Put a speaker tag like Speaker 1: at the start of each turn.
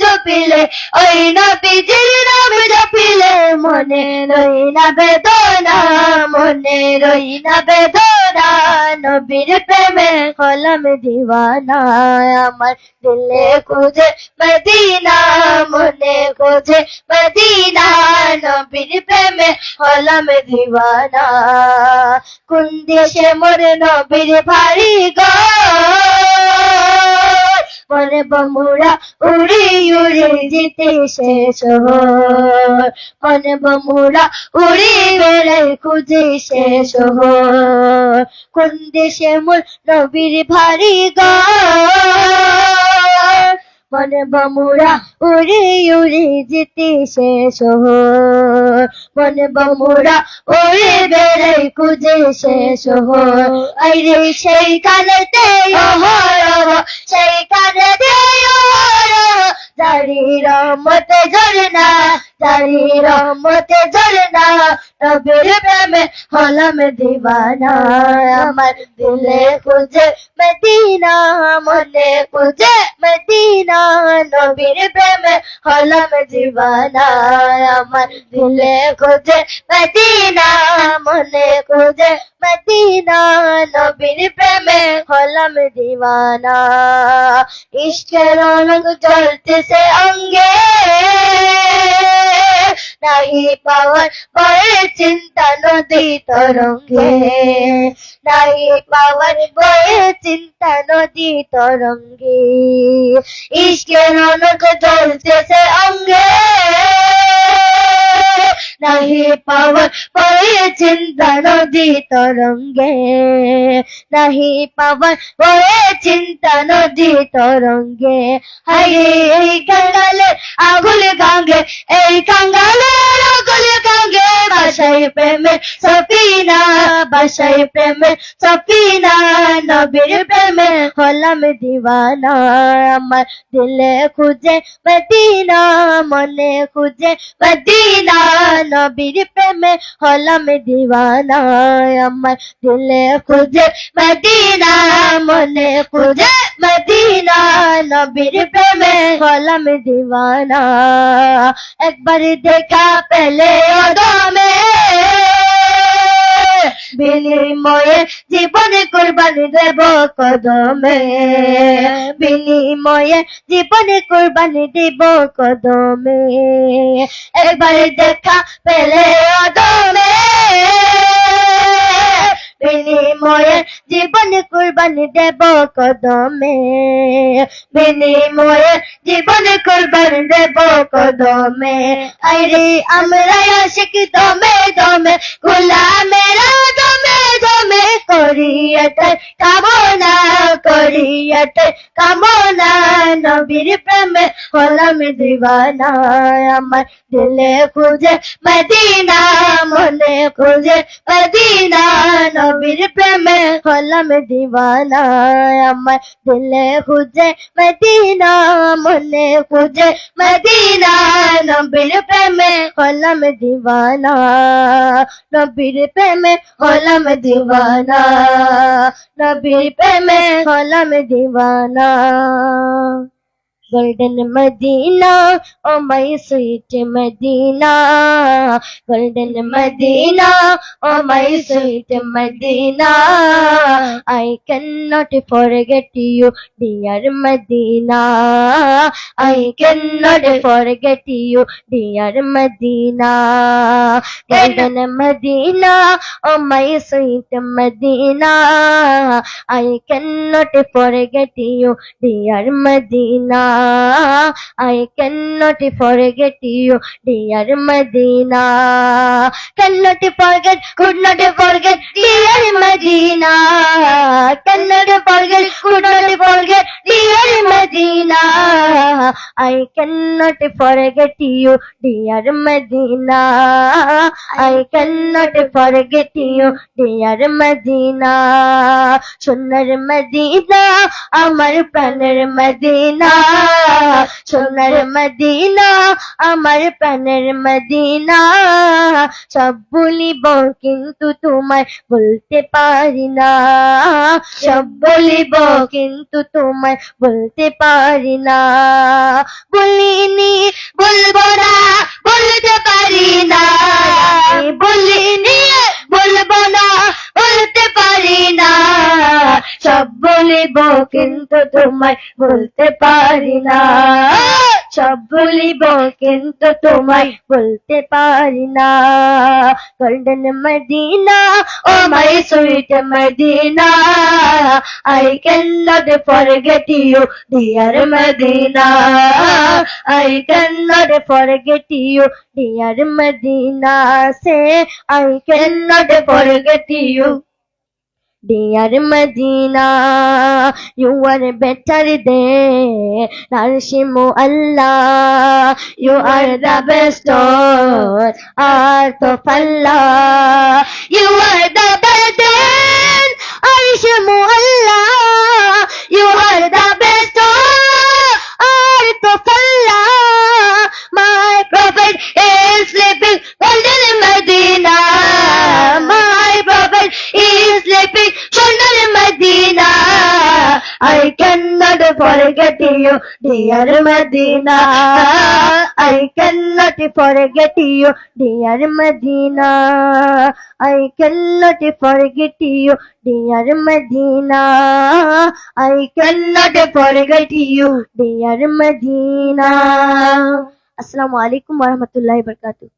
Speaker 1: জপিলে ওই নবীজির নাম জপিলে মনে রই না বেদনা মনে রই না বেদনা নবীর প্রেমে কলম দিওয়ানা আমার দিলে খুঁজে মদিনা মনে খুঁজে মদিনা নবীর প্রেমে কলম দিওয়ানা কোন মোর নবীর ভারি গা মনে বমুরা উড়ে উড়ে যেতে শেষ মনে বমুরা উড়ে বেড়াই খুঁজে শেষ কোন দেশে মূল নবীর ভারী গা মনে বমুরা উড়ে উড়ে যেতে শেষ মনে বমুরা উড়ে বেড়াই খুঁজে শেষ আইরে সেই কালেতে সেই কালেতে তারি মতে ঝরনা তারি মতে ঝরনা রবের প্রেমে হলাম দিবানা আমার দিলে খুঁজে মদিনা মনে খুঁজে मदीना नबीर प्रेम हलम जीवाना अमर दिले खोजे मदीना मन खोजे मदीना नबीर प्रेम हलम दीवाना इश्क रंग जलते से अंगे নাহি পাওয়ার ভয়ে চিন্তা নদী তরঙ্গে নাহি পাওয়ার ভয়ে চিন্তা নদী তরঙ্গে ইশকের রনক জ্বলতেছে অঙ্গে নাহি পাওয়ার ভয়ে চিন্তা নদী তরঙ্গে নাহি পাওয়ার ভয়ে চিন্তা নদী তরঙ্গে হায় এই কাঙ্গালে আগুল आशा प्रेम सकीना नबीर प्रेम हलम दीवाना अमर दिल खुजे मदीना मन खुजे मदीना नबीर प्रेम हलम दीवाना अमर दिल खुजे मदीना मन खुजे मदीना नबीर प्रेम हलम दीवाना एक बार देखा पहले में বিনিময়ে জীবনে কোরবানি দেব কদমে বিনিময়ে জীবনে কোরবানি দেব কদমে এবারে দেখা পেলে অদমে কোরবানি দেব কদমে বিনিময়ে জীবন কোরবান দেব কদমে আরে আমরা আশিক দমে দমে গোলামেরা দমে দমে করিয়ে এটার কামনা শরীয়তের কামনা নবীর প্রেমে হলাম দিবানা আমার দিলে খুঁজে মদিনা মনে খুঁজে মদিনা নবীর প্রেমে হলাম দিবানা আমার দিলে খুঁজে মদিনা মনে খুঁজে মদিনা নবীর প্রেমে হলাম দিবানা নবীর প্রেমে হলাম দিবানা নবীর প্রেমে आलम दीवाना Golden Medina, oh my sweet Medina. Golden Medina, oh my sweet Medina. I cannot forget you, dear Medina. I cannot forget you, dear Medina. Golden Medina, oh my sweet Medina. I cannot forget you, dear Medina. I cannot forget you, dear Medina. Cannot forget, could not forget, dear Medina. Cannot forget, could not forget, dear Medina. I cannot forget you, dear Medina. I cannot forget you, dear Medina. সোনার Medina আমার প্রাণের Medina সোনার Medina আমার প্রাণের Medina সব বলিব কিন্তু তোমায় বলতে পারি না সব বলিব কিন্তু তোমায় বলতে পারি না বলিনি বলবো না বলতে পারি না বলিনি বলবো না বলিব কিন্তু তোমায় বলতে পারি না সব বলিব কিন্তু তোমায় বলতে পারি না golden Medina oh my sweet Medina I can not forget you dear Medina I can not forget you dear Medina say I can not forget you Dear Medina, you are better than Narshimu Allah. You are the best on earth of Allah. You are the better Narshimu Allah. You are I cannot forget you, dear Medina. I cannot forget you, dear Medina. I cannot forget you, dear Medina. I cannot forget you, dear Medina. Assalamu alaikum warahmatullahi wabarakatuh.